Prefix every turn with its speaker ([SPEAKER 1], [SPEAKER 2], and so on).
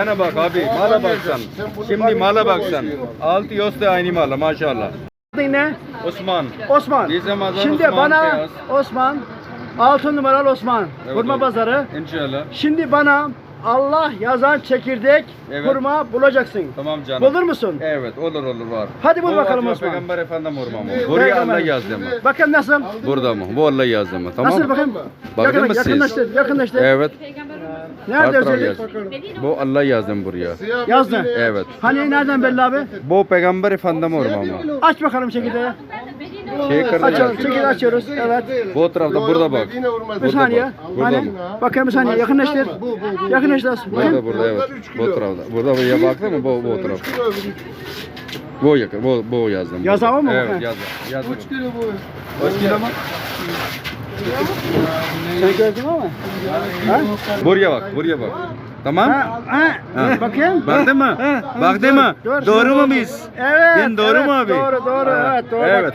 [SPEAKER 1] Bana bak abi, mala baksan. Şimdi mala baksan. Altı yosta aynı mala maşallah.
[SPEAKER 2] Adın ne?
[SPEAKER 1] Osman.
[SPEAKER 2] Osman.
[SPEAKER 1] Bizim
[SPEAKER 2] Şimdi
[SPEAKER 1] Osman
[SPEAKER 2] bana
[SPEAKER 1] Beyaz.
[SPEAKER 2] Osman, altın numaralı Osman,
[SPEAKER 1] Evet,
[SPEAKER 2] hurma
[SPEAKER 1] evet.
[SPEAKER 2] pazarı.
[SPEAKER 1] İnşallah.
[SPEAKER 2] Şimdi bana Allah yazan çekirdek
[SPEAKER 1] Evet.
[SPEAKER 2] hurma bulacaksın.
[SPEAKER 1] Tamam canım.
[SPEAKER 2] Bulur musun?
[SPEAKER 1] Evet olur olur var.
[SPEAKER 2] Hadi bul
[SPEAKER 1] Bu
[SPEAKER 2] bakalım Osman.
[SPEAKER 1] Peygamber Efendim hurma mı? Buraya
[SPEAKER 2] Peygamber.
[SPEAKER 1] Allah yazdı mı?
[SPEAKER 2] Bakın nasıl?
[SPEAKER 1] Burada mı? Bu Allah yazdı mı? Tamam.
[SPEAKER 2] Nasıl bakın?
[SPEAKER 1] Bakın mı siz?
[SPEAKER 2] yakınlaştır, yakınlaştır.
[SPEAKER 1] Evet.
[SPEAKER 2] Nerede
[SPEAKER 1] taraf
[SPEAKER 2] özellik?
[SPEAKER 1] yaz. Bu Allah yazdı buraya.
[SPEAKER 2] Yazdı.
[SPEAKER 1] Evet.
[SPEAKER 2] Hani nereden belli abi?
[SPEAKER 1] Bu Peygamber Efendim hurma mı?
[SPEAKER 2] Aç bakalım çekirdeği.
[SPEAKER 1] Şey
[SPEAKER 2] Açalım, çekirdeği açıyoruz. Evet.
[SPEAKER 1] Bu tarafta burada bak.
[SPEAKER 2] Bir
[SPEAKER 1] Burada
[SPEAKER 2] saniye.
[SPEAKER 1] bak. Burada
[SPEAKER 2] Hani?
[SPEAKER 1] mı?
[SPEAKER 2] Bakayım bir saniye. Yakınlaştır. Yakınlaştır.
[SPEAKER 1] Burada burada evet. Bu tarafta. Burada buraya baktın mı? Bu bu taraf. Bu yakın. Bu bu yazdım.
[SPEAKER 2] Yazar mı?
[SPEAKER 1] Evet yazdım. Yazdım.
[SPEAKER 3] Kaç kilo bu?
[SPEAKER 1] Kaç kilo mu?
[SPEAKER 2] Sen gördün ama. Ha?
[SPEAKER 1] Buraya bak. Buraya bak. Tamam.
[SPEAKER 2] Ha, ha,
[SPEAKER 1] Ha.
[SPEAKER 2] Bakayım.
[SPEAKER 1] Baktın mı?
[SPEAKER 2] Ha,
[SPEAKER 1] mı? Doğru mu biz?
[SPEAKER 2] Evet.
[SPEAKER 1] Ben doğru
[SPEAKER 2] evet,
[SPEAKER 1] mu abi?
[SPEAKER 2] Doğru doğru.
[SPEAKER 1] Ha,
[SPEAKER 2] Evet doğru.
[SPEAKER 1] evet.